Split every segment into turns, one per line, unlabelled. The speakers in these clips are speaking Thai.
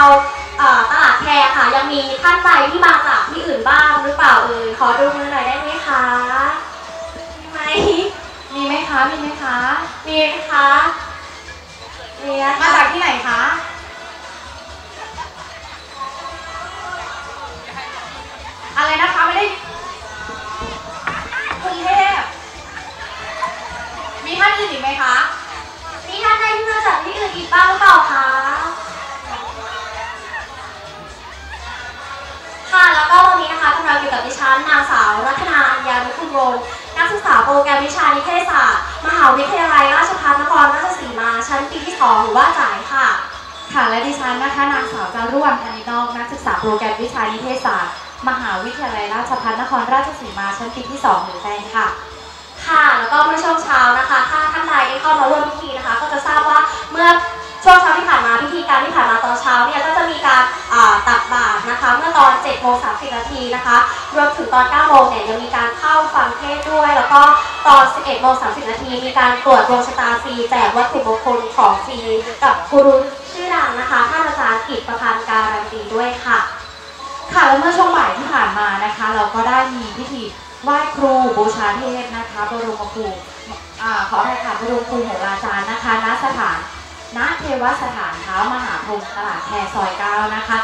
าวเอ่อตลาดแคร์ค่ะ ยังมีท่านใดที่มาจากที่อื่นบ้างหรือเปล่าเอ่ยขอดูมือหน่อยได้ไหมคะมีไหม
มีไหมคะมีไหมคะ
มีไหมคะมีนะคะ
มาจากที่ไหนคะอะไรนะคะไม่ได้กรุงเทพมีท่านอื่นอีกไหมคะ
มีท่านใดที่มาจากที่อื่นอีกบ้างหรือเปล่าคะค่ะ กำลังอยู่กับดิฉันนางสาวรัตนาอัญญานุคุณวงศ์นักศึกษาโปรแกรมวิชานิเทศศาสตร์ มหาวิทยาลัยราชภัฏนครราชสีมา ชั้นปีที่สองหรือว่าจ่ายค่ะ
ค่ะและดิฉันนะคะนางสาวจารุวรรณพนินอกนักศึกษาโปรแกรมวิชานิเทศศาสตร์ มหาวิทยาลัยราชภัฏนครราชสีมา ชั้นปีที่2หรือแฟนค่ะ
ค่ะ แล้วก็เมื่อช่วงเช้านะคะ ถ้าท่านใดได้เข้ามาร่วมพิธีนะคะ ก็จะทราบว่าเมื่อ ช่วงเช้าที่ผ่านมาพิธีการที่ผ่านมาตอนเช้าเนี่ยก็จะมีการตักบาตรนะคะ เมื่อตอน7โมง30นาทีนะคะรวมถึงตอน9โมงเนี่ยยังมีการเข้าฟังเทศด้วย แล้วก็ตอน 11โมง30นาทีมีการตรวจดวงชะตาฟรีแจกวัตถุมงคลของฟรีกับกูรูชื่อดังนะคะท่านอาจารย์กิตประพันธ์การันตีด้วยค่ะ
ค่ะและเมื่อช่วงบ่ายที่ผ่านมานะคะ เราก็ได้มีพิธีไหว้ครูบูชาเทพนะคะบรมครูอขออภัยค่ะบรมครูโหราจารย์นะคะณสถาน ณเทวสถานเท้ามหาพรหมตลาดแคซอยเก้านะคะ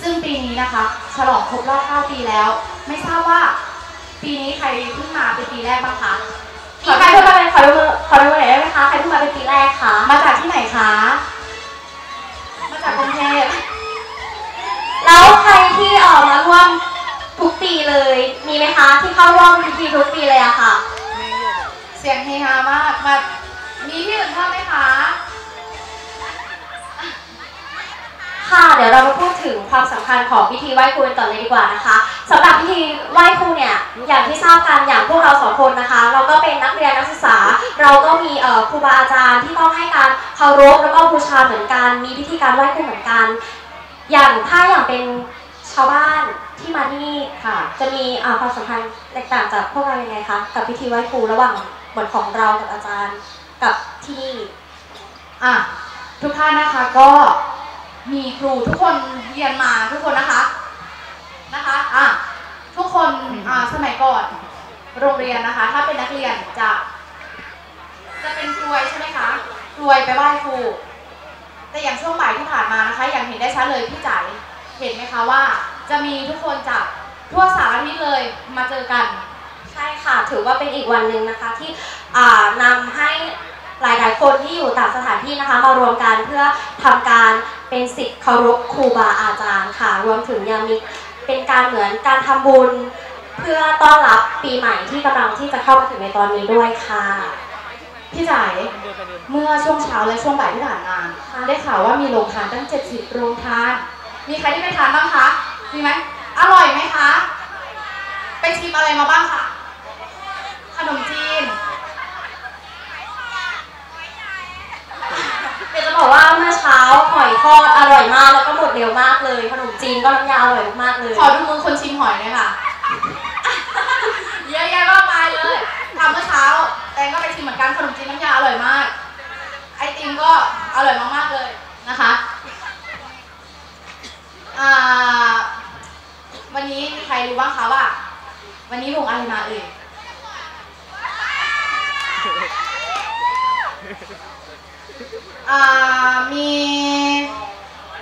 ซึ่งปีนี้นะคะ ฉลองครบรอบ9ปีแล้ว ไม่ทราบว่า ปีนี้ใครเพิ่งมาเป็นปีแรกบ้างคะ
มีใครเพิ่งมาเป็นขอดูมือขอดูมือหน่อยได้ไหมคะ ใครเพิ่งมาเป็นปีแรกคะ
มาจากที่ไหนคะ มาจากกรุงเทพ
แล้วใครที่ออกมาร่วมทุกปีเลย มีไหมคะ ที่เข้าร่วมพิธีทุกปีเลยอะค่ะ
เสียงเฮฮามากมา มีที่อื่นเพิ่มไหมคะ
ค่ะ เดี๋ยวเรามาพูดถึงความสำคัญของพิธีไหว้ครูกันก่อเลยดีกว่านะคะสำหรับพิธีไหว้ครูเนี่ย อย่างที่ทราบกัน อย่างพวกเราสองคนนะคะ เราก็เป็นนักเรียนนักศึกษา เราก็มีครูบาอาจารย์ที่ต้องให้การเคารพแล้วก็บูชาเหมือนกัน มีพิธีการไหว้ครูเหมือนกัน อย่างถ้าอย่างเป็นชาวบ้านที่มาที่นี่
ค่ะ
จะมีความสัมพันธ์แตกต่างจากพวกเรายังไงคะ กับพิธีไหว้ครูระหว่างเหมือนของเรากับอาจารย์ กับที่
อะทุกท่านนะคะก็มีครูทุกคนเรียนมาทุกคนนะคะนะคะอะทุกคนอ่าสมัยก่อนโรงเรียนนะคะ ถ้าเป็นนักเรียนจะ จะเป็นกลวยใช่ไหมคะกลวยไปไหว้ครู แต่อย่างช่วงบ่ายที่ผ่านมานะคะ อย่างเห็นได้ชัดเลยพี่จ๋าเห็นไหมคะว่า จะมีทุกคนจากทั่วสารทิศเลยมาเจอกัน
ใช่ค่ะ ถือว่าเป็นอีกวันหนึ่งนะคะที่ นำให้หลายๆ คนที่อยู่ต่างสถานที่นะคะมารวมกันเพื่อทำการเป็นสิทธิ์เคารพครูบาอาจารย์ค่ะ รวมถึงยังมีเป็นการเหมือนการทำบุญ เพื่อต้อนรับปีใหม่ที่กำลังที่จะเข้ามาถึงในตอนนี้ด้วยค่ะ
พี่จ๋ายเมื่อช่วงเช้าและช่วงบ่ายที่ผ่านมาได้ข่าวว่ามีโรงทานตั้ง 70 โรงทาน มีใครที่ไปทานบ้างคะมีไหมอร่อยไหมคะ ไปชิมอะไรมาบ้างคะขนมจีน
เดี๋ยวจะบอกว่าเมื่อเช้าหอยทอดอร่อยมากแล้วก็หมดเร็วมากเลยขนมจีนก็น้ำยาอร่อยมากๆเลย
ขอดูมือคนชิมหอยหน่อยค่ะ เยอะแยะมากมายเลยทำเมื่อเช้าแตงก็ไปชิมเหมือนกันขนมจีนน้ำยาอร่อยมาก ไอติมก็อร่อยมากๆเลยนะคะวันนี้มีใครรู้บ้างคะว่า วันนี้ลงอะไรมาเอ่ย มี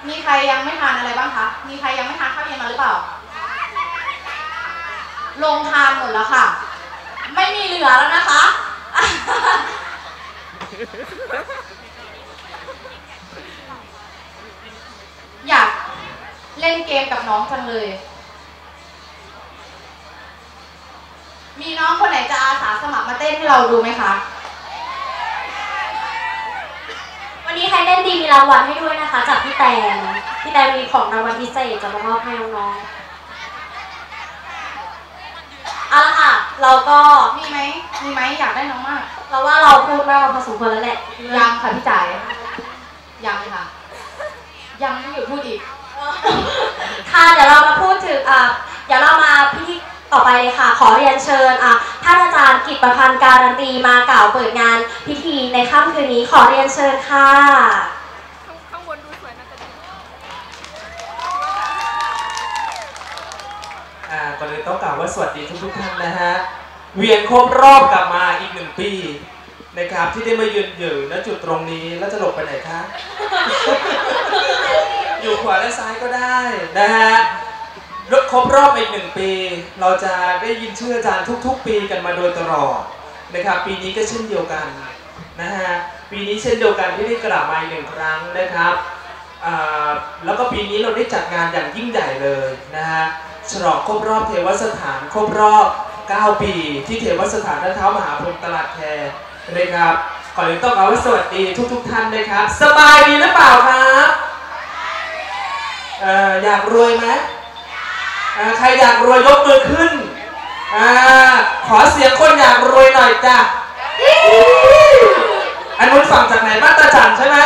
มีใครยังไม่ทานอะไรบ้างคะ มีใครยังไม่ทานข้าวเย็นมาหรือเปล่า ลงทานหมดแล้วค่ะ ไม่มีเหลือแล้วนะคะ อยากเล่นเกมกับน้องจังเลย มีน้องคนไหนจะอาสาสมัครมาเต้นให้เราดูไหมคะ
วันนี้ ใครเต้นดีมีรางวัลให้ด้วยนะคะ จากพี่แตนพี่แตนมีของรางวัลพิเศษจะมามอบให้น้องๆเอาละค่ะ เราก็
มีไหมมีไหมอยากได้น้องมาก
เราว่าเราพูดมากมาพอสมควรแล้วแหละ
ยังค่ะพี่จ๋ายยังค่ะ ยังไม่หยุดพูดอีก
ค่ะเดี๋ยวเรามาพูดถึงอะเดี๋ยวเรามาพิธี ต่อไปเลยค่ะ ขอเรียนเชิญอ่าท่านอาจารย์กิตประพันธ์การันตีมากล่าวเปิดงานพิธีในค่ำคืนนี้ขอเรียนเชิญค่ะ
ก่อนอื่นต้องกล่าวว่าสวัสดีทุกทุกท่านนะฮะ เวียนครบรอบกลับมาอีกหนึ่งปีนะครับที่ได้มายืนอยู่ณจุดตรงนี้แล้วจะหลบไปไหนคะ อยู่ขวาและซ้ายก็ได้นะฮะ ครบรอบอีกหนึ่งปี เราจะได้ยินชื่ออาจารย์ทุก ๆ ปีกันมาโดยตลอดนะครับ ปีนี้ก็เช่นเดียวกันนะฮะปีนี้เช่นเดียวกันที่ได้กลับมาอีกหนึ่งครั้งนะครับแล้วก็ปีนี้เราได้จัดงานอย่างยิ่งใหญ่เลยนะฮะฉลองครบรอบเทวสถานครบรอบ 9 ปี ที่เทวสถานท่านเท้ามหาพรหมตลาดแคร์นะครับก่อนอื่นต้องกล่าสวัสดีทุกๆท่านนะครับ สบายดีหรือเปล่าครับอออยากรวยไหม ใครอยากรวยยกมือขึ้นอขอเสียงคนอยากรวยหน่อยจ้ะอันนู้นฝั่งจากไหนบ้านตาจันใช่ไหม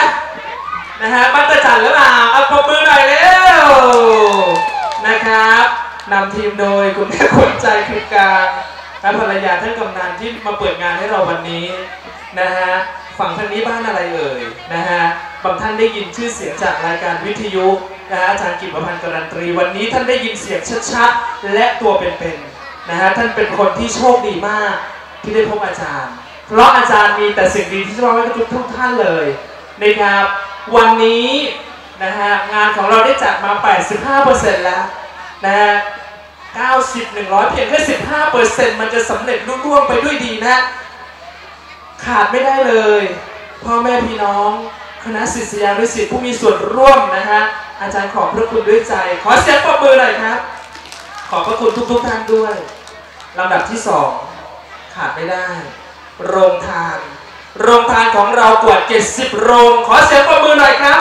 นะฮะบ้านตาจันหรือเปล่าเอาปรบมือหน่อยเร็วนะครับนำทีมโดยคุณแม่คนใจคือการและภรรยาท่านกำนันที่มาเปิดงานให้เราวันนี้นะฮะฝั่งทางนี้บ้านอะไรเอ่ยนะฮะบางท่านได้ยินชื่อเสียงจากรายการวิทยุ นะฮะอาจารย์กิตประพันธ์การันตรี วันนี้ท่านได้ยินเสียงชัดๆ และตัวเป็นๆนะฮะท่านเป็นคนที่โชคดีมากที่ได้พบอาจารย์ เพราะอาจารย์มีแต่สิ่งดีที่จะมอบให้กับทุกท่านเลยนะครับวันนี้นะฮะงานของเราได้จัดมา 85%แล้วนะฮะ90 100 เพียงแค่15%มันจะสำเร็จรุ่ร่วงไปด้วยดีนะ ขาดไม่ได้เลย พ่อแม่พี่น้อง คณะศิษยานุศิษย์ผู้มีส่วนร่วมนะฮะอาจารย์ขอบพระคุณด้วยใจ ขอเสียงปรบมือหน่อยครับ ขอบพระคุณทุกๆท่านด้วยลำดับที่สองขาดไม่ได้ โรงทาน โรงทานของเรากว่า70 โรง ขอเสียงปรบมือหน่อยครับ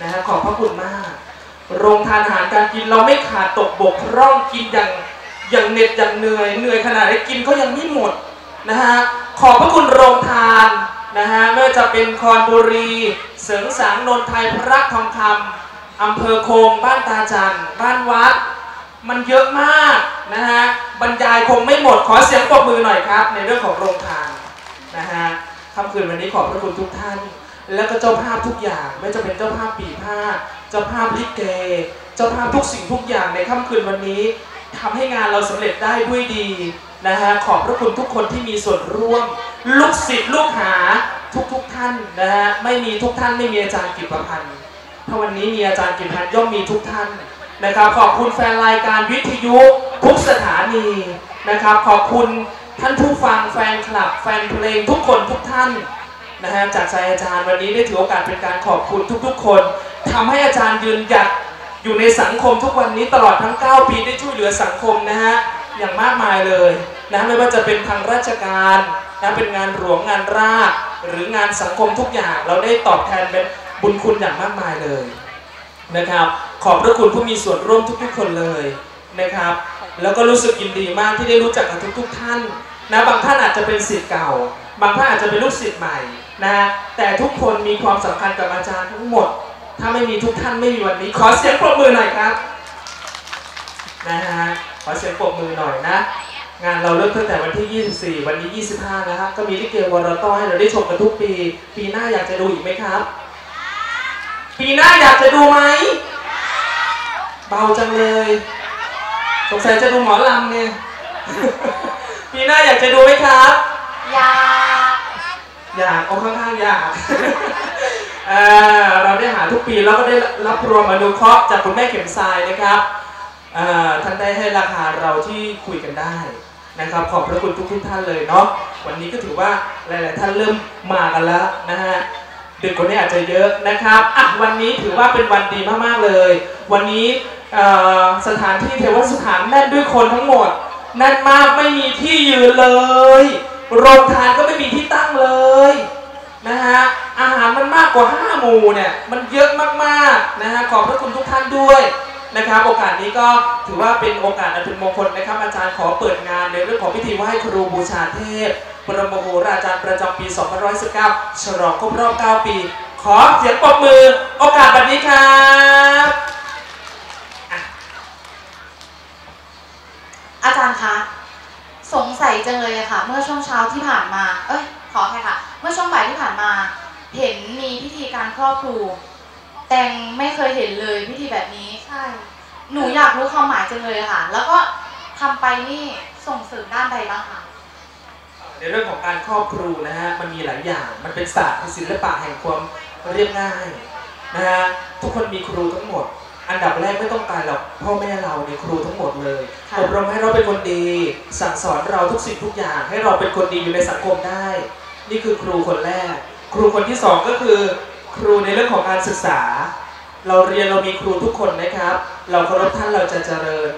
นะฮะขอบพระคุณมาก โรงทานอาหารการกินเราไม่ขาดตกบกพร่องกินอย่างอย่างเหน็ดอย่างเหนื่อยเหนื่อยขนาดไหนกินก็ยังไม่หมดนะฮะขอบพระคุณโรงทาน นะฮะไม่ว่าจะเป็นคอนบุรี เสริงสางนนไทยพระทองคำอำเภอโคงบ้านตาจันบ้านวัด มันเยอะมากนะฮะบรรยายคงไม่หมดขอเสียงปรบมือหน่อยครับ ในเรื่องของโรงทานนะฮะค่ำคืนวันนี้ขอบพระคุณทุกท่าน แล้วก็เจ้าภาพทุกอย่าง ไม่จะเป็นเจ้าภาพปีผ้าเจ้าภาพลิเก เจ้าภาพทุกสิ่งทุกอย่างในค่ำคืนวันนี้ทำให้งานเราสำเร็จได้ด้วยดี นะฮะขอบพระคุณทุกคนที่มีส่วนร่วม ลูกศิษย์ลูกหาทุกๆท่านนะฮะไม่มีทุกท่านไม่มีอาจารย์กิตประพันธ์ถ้าวันนี้มีอาจารย์กิตพันธ์ย่อมมีทุกท่านนะครับขอบคุณแฟนรายการวิทยุทุกสถานีนะครับ ขอบคุณท่านผู้ฟังแฟนคลับ แฟนเพลงทุกคนทุกท่านนะฮะจากใจอาจารย์วันนี้ได้ถือโอกาสเป็นการขอบคุณทุกๆ คนทำให้อาจารย์ยืนหยัดอยู่ในสังคมทุกวันนี้ตลอดทั้ง 9 ปีได้ช่วยเหลือสังคมนะฮะ อย่างมากมายเลยนะไม่ว่าจะเป็นทางราชการนะเป็นงานหลวงงานราชหรืองานสังคมทุกอย่าง เราได้ตอบแทนเป็นบุญคุณอย่างมากมายเลยนะครับ ขอบพระคุณผู้มีส่วนร่วมทุกๆคนเลยนะครับ แล้วก็รู้สึกยินดีมากที่ได้รู้จักกับทุก ๆ ท่านนะบางท่านอาจจะเป็นศิษย์เก่า บางท่านอาจจะเป็นลูกศิษย์ใหม่นะแต่ทุกคนมีความสำคัญกับอาจารย์ทั้งหมด ถ้าไม่มีทุกท่านไม่มีวันนี้ ขอเสียงปรบมือหน่อยครับนะฮะ อเสียงปรบมือหน่อยนะ งานเราเริ่มตั้งแต่วันที่ 24 วันนี้ 25นะฮะก็มีลิเกวอรต้อให้เราได้ชมกันทุกปี ปีหน้าอยากจะดูอีกไหมครับ ปีหน้าอยากจะดูไหมเบาจังเลยสงสัยจะดูหมอลำเนี่ยปีหน้าอยากจะดูไหมครับ
อยาก
อยากเอาข้างๆอยากเอ่อเราได้หาทุกปีแล้วก็ได้รับรวมอนุเคราะห์จากคุณแม่เข็มทรายนะครับเอ่อ ท่านได้ให้ราคาเราที่คุยกันได้นะครับ ขอบพระคุณทุกท่านเลยเนาะวันนี้ก็ถือว่าหลาย ๆ ท่านเริ่มมากันแล้วนะฮะดึกกว่านี้อาจจะเยอะนะครับอะวันนี้ถือว่าเป็นวันดีมาก ๆ เลย วันนี้สถานที่เทวสถานแน่นด้วยคนทั้งหมดแน่นมากไม่มีที่ยืนเลยโรงทานก็ไม่มีที่ตั้งเลยนะฮะอาหารมันมากกว่า 5 หมู่เนี่ยมันเยอะมากๆนะฮะขอบพระคุณทุกท่านด้วย นะครับโอกาสนี้ก็ถือว่าเป็นโอกาสอันเป็นมงคลนะครับอาจารย์ขอเปิดงานในเรื่องของพิธีไหว้ครูบูชาเทพบรมโหราจารย์ประจำปี 2519 ฉลองครบรอบ 9 ปี ขอเสียงปรบมือโอกาสแบบนี้ครับ
อาจารย์คะสงสัยจังเลยอะค่ะ เมื่อช่วงเช้าที่ผ่านมา เอ้ยขอแค่ค่ะ เมื่อช่วงบ่ายที่ผ่านมา เห็นมีพิธีการครอบครู แต่งไม่เคยเห็นเลยพิธีแบบนี้ หนูอยากรู้ความหมายจังเลยค่ะ แล้วก็ทำไปนี่ส่งเสริมด้านใดบ้างคะ
ในเรื่องของการครอบครูนะฮะมันมีหลายอย่าง มันเป็นศาสตร์เป็นศิลปะแห่งความเรียบง่ายนะฮะทุกคนมีครูทั้งหมด อันดับแรกไม่ต้องการหรอกพ่อแม่เราเนี่ยครูทั้งหมดเลย
ค่ะ
อบรมให้เราเป็นคนดี สั่งสอนเราทุกสิ่งทุกอย่าง ให้เราเป็นคนดีอยู่ในสังคมได้ นี่คือครูคนแรก ครูคนที่สองก็คือ ครูในเรื่องของการศึกษา เราเรียนเรามีครูทุกคนนะครับ เราเคารพท่านเราจะเจริญ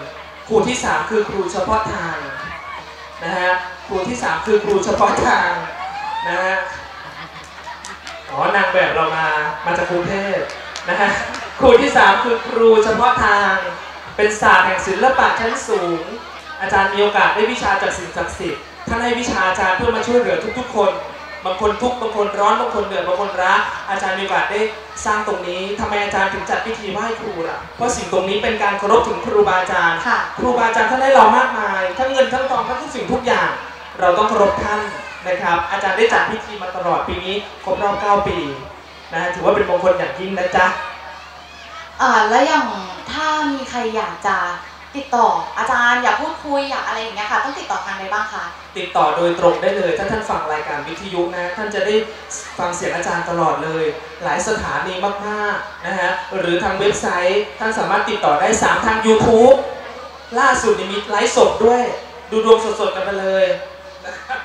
ครูที่สามคือครูเฉพาะทางนะฮะครูที่สามคือครูเฉพาะทางนะฮะอ๋อนางแบบเรามามาจากกรุงเทพนะฮะครูที่สามคือครูเฉพาะทาง เป็นศาสตร์แห่งศิลปะชั้นสูง อาจารย์มีโอกาสได้วิชาจากสิ่งศักดิ์สิทธิ์ท่านให้วิชาอาจารย์เพื่อมาช่วยเหลือทุกๆ คน บางคนทุกข์บางคนร้อนบางคนเหนื่อยบางคนรักอาจารย์มีโอกาสได้สร้างตรงนี้ทำไมอาจารย์ถึงจัดพิธีไหว้ครูล่ะเพราะสิ่งตรงนี้เป็นการเคารพถึงครูบาอาจารย์
ค่ะ
ครูบาอาจารย์ท่านให้เรามากมาย ทั้งเงินทั้งทองทั้งทุกสิ่งทุกอย่าง เราต้องเคารพท่านนะครับ อาจารย์ได้จัดพิธีมาตลอดปีนี้ครบรอบ9ปีนะฮะถือว่าเป็นมงคลอย่างยิ่งนะจ๊ะ
อ่าแล้วอย่างถ้ามีใครอยากจะ ติดต่ออาจารย์อยากพูดคุยอยากอะไรอย่างเงี้ยค่ะ ต้องติดต่อทางใดบ้างคะ
ติดต่อโดยตรงได้เลย ถ้าท่านฟังรายการวิทยุนะ ท่านจะได้ฟังเสียงอาจารย์ตลอดเลย หลายสถานีมากๆนะฮะหรือทางเว็บไซต์ ท่านสามารถติดต่อได้ 3 ทาง YouTube ล่าสุดนี่มีไลฟ์สดด้วย ดูดวงสดๆกันไปเลยนะครับ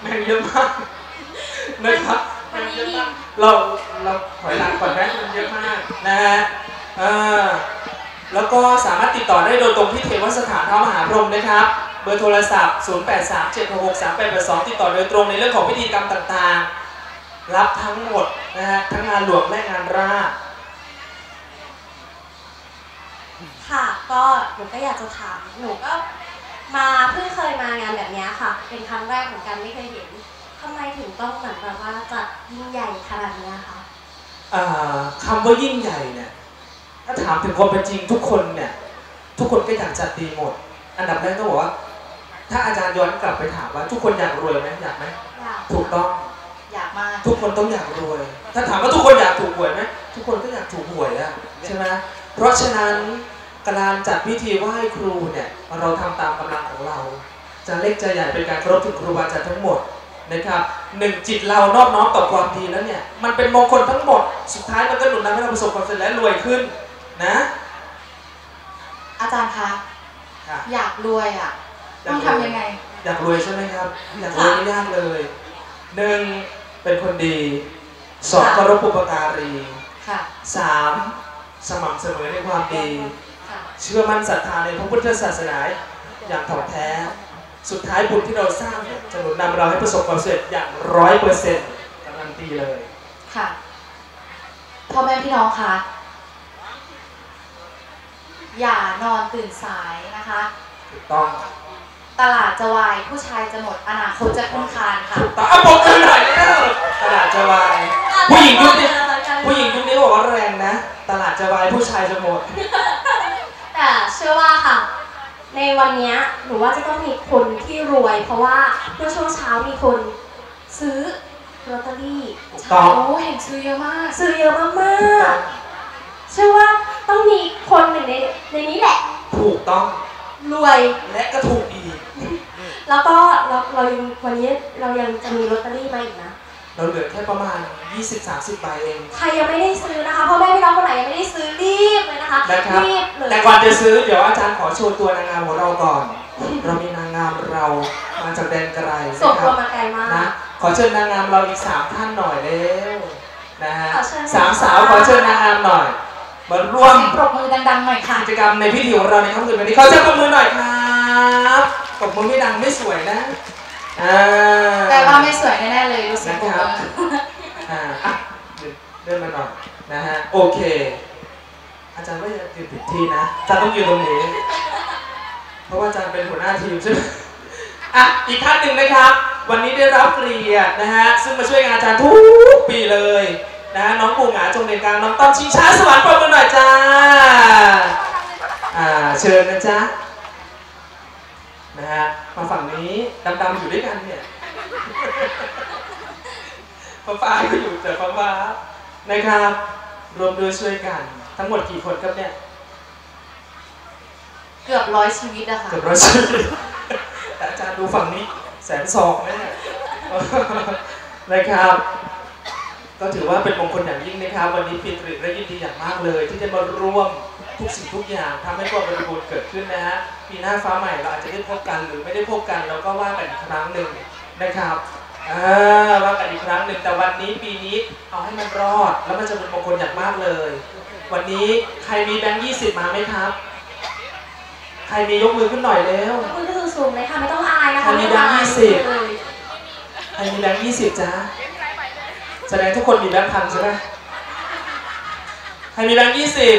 แม่งเยอะมากนะครับ
วันนี้มี
เราเราถอยหลังก่อนนะมันเยอะมากนะฮะอ่า แล้วก็สามารถติดต่อได้โดยตรงที่เทวสถานเท้ามหาพรหมนะครับ เบอร์โทรศัพท์ 0837663882 ติดต่อโดยตรงในเรื่องของพิธีกรรมต่างๆ รับทั้งหมดนะฮะทั้งงานหลวงและงานราช
ค่ะก็หนูก็อยากจะถามหนูก็มาเพิ่งเคยมางานแบบเนี้ยค่ะ เป็นครั้งแรกเหมือนกันไม่เคยเห็นทำไมถึงต้องเหมือนแบบว่าจัดยิ่งใหญ่ขนาดเนี้ยคะ
อ่าคำว่ายิ่งใหญ่เนี่ย ถ้าถามถึงความเป็นจริงทุกคนเนี่ย ทุกคนก็อยากจัดดีหมด อันดับแรกต้องบอกว่า ถ้าอาจารย์ย้อนกลับไปถามว่า ทุกคนอยากรวยไหมอยากไหม
อยาก
ถูกต้อง
อยากมาก
ทุกคนต้องอยากรวย ถ้าถามว่าทุกคนอยากถูกหวยไหมทุกคนก็อยากถูกหวยอะใช่ไหมเพราะฉะนั้นการจัดพิธีไหว้ครูเนี่ยเราทำตามกำลังของเรา จะเล็กจะใหญ่เป็นการเคารพถึงครูบาอาจารย์ทั้งหมดนะครับหนึ่งจิตเรานอบน้อมต่อความดีแล้วเนี่ยมันเป็นมงคลทั้งหมด สุดท้ายมันก็หนุนนำให้เราประสบความสำเร็จและรวยขึ้น นะ
อาจารย์คะ
ค่ะ
อยากรวยอะ ต้องทำยังไง
อยากรวยใช่ไหมครับ อยากรวยไม่ยากเลย หนึ่งเป็นคนดี สอง
ค่ะ
เคารพบุปการี
ค่ะ
สามสม่ำเสมอในความดี
ค่ะ
เชื่อมั่นศรัทธาในพระพุทธศาสนาอย่างถ่อแท้ สุดท้ายบุญที่เราสร้างเนี่ยจะหนุนนำเราให้ประสบความสำเร็จอย่างร้อยเปอร์เซ็นต์การันตีเลย
ค่ะ พ่อแม่พี่น้องคะ อย่านอนตื่นสายนะคะ
ถูกต้อง
ตลาดจะวายผู้ชายจะหมดอนาคตจะคุ้มคานค่ะ
ถูกต้องอะปกมือหน่อยแล้วตลาดจะวายผู้หญิงยุคนี้ผู้หญิงยุคนี้บอกว่าแรงนะ ตลาดจะวายผู้ชายจะหมด
แต่เชื่อว่าค่ะ ในวันเนี้ยหนูว่าจะต้องมีคนที่รวย เพราะว่าเมื่อช่วงเช้ามีคนซื้อลอตเตอรี่
ถูกต้อง
โอ้เห็นซื้อเยอะมาก
ซื้อเยอะมากๆเชื่อว่า ต้องมีคนหนึ่งในในนี้แหละ
ถูกต้อง
รวย
และก็ถูกอีก
แล้วก็เราเรายังวันนี้เรายังจะมีลอตเตอรี่มาอีกนะ
เราเหลือแค่ประมาณ 20-30ใบเอง
ใครยังไม่ได้ซื้อนะคะพ่อแม่พี่น้องคนไหนยังไม่ได้ซื้อรีบเลยนะคะ
นะครับ
รีบเลย
แต่ก่อนจะซื้อเดี๋ยวอาจารย์ขอโชว์ตัวนางงามของเราก่อน เรามีนางงามเรามาจากแดนไกล
ส่ง
นะค
ตั
รั
ว
บ
มาไกลมาก
นะขอเชิญนางงามเราอีกสามท่านหน่อยเร็วนะฮะ
ขอเชิญ
สามสาวขอเชิญนางงามหน่อย มาร่วม
เสียงปรบมือดังๆหน่อยค่ะ
กิจกรรมในพิธีของเราในค่ำคืนวันนี้ขอเชิญปรบมือหน่อยครับปรบมือไม่ดังไม่สวยนะอ่า
แต่ว่าไม่สวยแน่ๆเลยดูเสียงปรบ
นะครับ
มือ
อ่าอะเดินมาหน่อยนะฮะโอเค อาจารย์ก็จะยืนผิดที่นะอาจารย์ต้องยืนตรงนี้ เพราะว่าอาจารย์เป็นหัวหน้าทีมใช่ไหมอะอีกท่านหนึ่งนะครับ วันนี้ได้รับเกียรตินะฮะซึ่งมาช่วยงานอาจารย์ทุกปีเลย นะฮะน้องปูหงาจงเด่นกลางน้องต้อมชิงช้าสวรรค์ปรบมือหน่อยจ้าอ่าเชิญนะจ๊ะนะฮะมาฝั่งนี้ดำๆอยู่ด้วยกันเนี่ยฟ้าฟ้าก็อยู่แต่ฟ้าฟ้านะครับรวมด้วยช่วยกัน ทั้งหมดกี่คนครับเนี่ย
เกือบร้อยชีวิตอะค่ะ
เกือบร้อยชีวิตแต่อาจารย์ดูฝั่งนี้แสนสองแน่นะครับ ก็ถือว่าเป็นมงคลอย่างยิ่งนะครับ วันนี้ปีตริและยินดีอย่างมากเลย ที่ได้มาร่วมทุกสิ่งทุกอย่างทำให้ความบริบูรณ์เกิดขึ้นนะฮะปีหน้าฟ้าใหม่เราอาจจะได้พบกันหรือไม่ได้พบกันเราก็ว่ากันอีกครั้งหนึ่งนะครับอ่าว่ากันอีกครั้งหนึ่งแต่วันนี้ปีนี้เอาให้มันรอดแล้วมันจะเป็นมงคลอย่างมากเลย วันนี้ใครมีแบงค์ยี่สิบมาไหมครับ ใครมียกมือขึ้นหน่อยเร็ว
คุณก็คือสูงเลยค่ะไม่ต้องอายนะ
ใคร
คะ
มี
ไม่ต้องอาย
แบงค์ยี่สิบ
เลย
ใครมีแบงค์ยี่สิบจ้า แสดงทุกคนมีแบงค์พันใช่ไหมใครมีแบงค์ยี่สิบ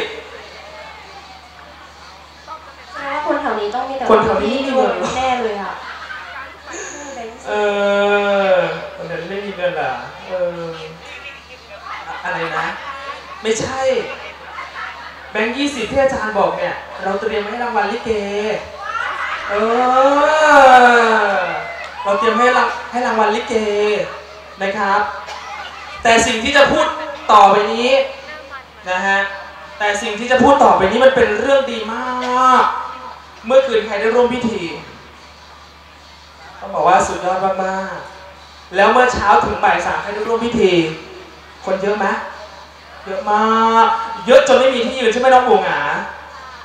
แสดงว่าคนแถวนี้ต้องมีแต่
คนแถวนี้ไม่มีเงิน
แน่เลยค่ะ
เออคนเดียวนี้ไม่มีเงินเหรอเอออะอะไรนะ ไม่ใช่ แบงค์ยี่สิบที่อาจารย์บอกเนี่ย เราเตรียมไว้ให้รางวัลลิเกเออ เราเตรียมให้รางให้รางวัลลิเกนะครับ แต่สิ่งที่จะพูดต่อไปนี้นะฮะแต่สิ่งที่จะพูดต่อไปนี้มันเป็นเรื่องดีมาก เมื่อคืนใครได้ร่วมพิธีต้องบอกว่าสุดยอดมากๆแล้วเมื่อเช้าถึงบ่ายสามใครได้ร่วมพิธี คนเยอะไหมเยอะมากเยอะจนไม่มีที่ยืนใช่ไหมน้องบุ๋งหา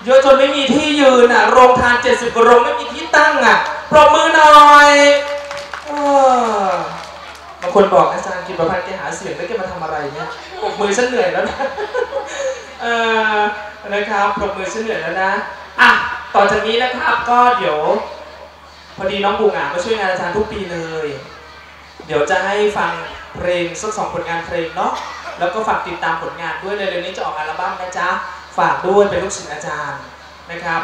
เยอะจนไม่มีที่ยืนอะโรงทานเจ็ดสิบกว่าโรงไม่มีที่ตั้งอะปรบมือหน่อยเออ บางคนบอกอาจารย์กินประพันธ์แกหาเสียงแล้วแกมาทำอะไรเนี่ยปรบมือฉันเหนื่อยแล้วนะเออนะครับปรบมือฉันเหนื่อยแล้วนะอะต่อจากนี้นะครับก็เดี๋ยว พอดีน้องบูงอะมาช่วยงานอาจารย์ทุกปีเลย เดี๋ยวจะให้ฟังเพลงสักสองผลงานเพลงเนาะแล้วก็ฝากติดตามผลงานด้วยในเร็วนี้จะออกอัลบั้มนะจ๊ะฝากด้วยเป็นลูกศิษย์อาจารย์นะครับ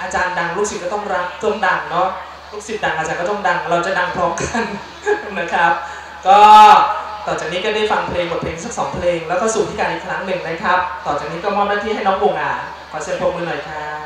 อาจารย์ดังลูกศิษย์ก็ต้องรักต้องดังเนาะลูกศิษย์ดังอาจารย์ก็ต้องดัง เราจะดังพร้อมกันนะครับ ก็ต่อจากนี้ก็ได้ฟังเพลงบทเพลงสักสองเพลง แล้วก็สู่ที่การอีกครั้งหนึ่งนะครับ ต่อจากนี้ก็มอบหน้าที่ให้น้องบงอะขอเสียงปรบมือหน่อยครับ